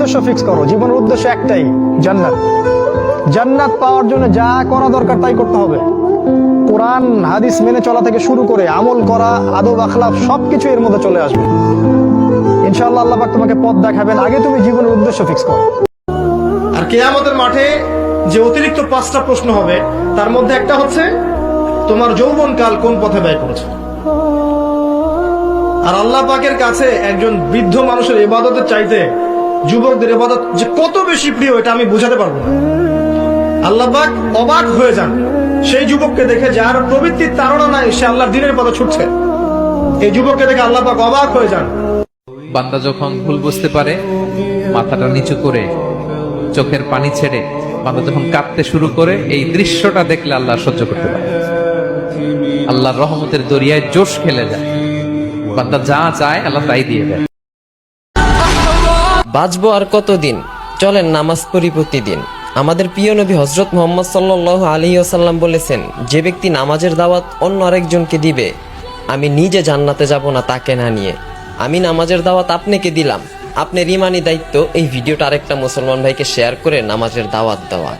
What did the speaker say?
উদ্দেশ্য ফিক্স করো। জীবনের উদ্দেশ্য একটাই, জান্নাত। জান্নাত পাওয়ার জন্য যা করা দরকার তাই করতে হবে। কোরআন, হাদিস মেনে চলা থেকে শুরু করে আমল করা, আদব, আখলাপ সবকিছু এর মধ্যে চলে আসবে। ইনশাআল্লাহ আল্লাহ পাক তোমাকে পথ দেখাবেন। আগে তুমি জীবনের উদ্দেশ্য ফিক্স করো। আর কেয়ামতের মাঠে যে অতিরিক্ত পাঁচটা প্রশ্ন হবে, তার মধ্যে একটা হচ্ছে, তোমার যৌবনকাল কোন পথে ব্যয় করেছে? আর আল্লাহ পাকের কাছে একজন বৃদ্ধ মানুষের ইবাদতের চাইতে যুবকদের ইবাদত যে কত বেশি প্রিয়, এটা আমি বোঝাতে পারব না। আল্লাহবাক অবাক হয়ে যান। সেই যুবককে দেখে যার প্রবৃত্তির তাড়না নাই, সে আল্লাহর দিনের পথে ছুটছে। এই যুবককে দেখে আল্লাহবাক অবাক হয়ে যান। বান্দা যখন ভুল বুঝতে পারে, মাথাটা নিচু করে, চোখের পানি ছেড়ে বান্দা যখন কাঁদতে শুরু করে, এই দৃশ্যটা দেখলে আল্লাহ সহ্য করতে পারে। আল্লাহর রহমতের দরিয়ায় জোশ খেলে যায়। বান্দা যা চায়, আল্লাহ তাই দিয়ে দেয়। বাঁচবো আর কতদিন? চলেন নামাজ পড়ি প্রতিদিন। আমাদের প্রিয় নবী হজরত মোহাম্মদ সাল্লাহ আলী আসাল্লাম বলেছেন, যে ব্যক্তি নামাজের দাওয়াত অন্য আরেকজনকে দিবে, আমি নিজে জান্নাতে যাব না তাকে না নিয়ে। আমি নামাজের দাওয়াত আপনাকে দিলাম। আপনার ইমানি দায়িত্ব এই ভিডিওটা আরেকটা মুসলমান ভাইকে শেয়ার করে নামাজের দাওয়াত দেওয়া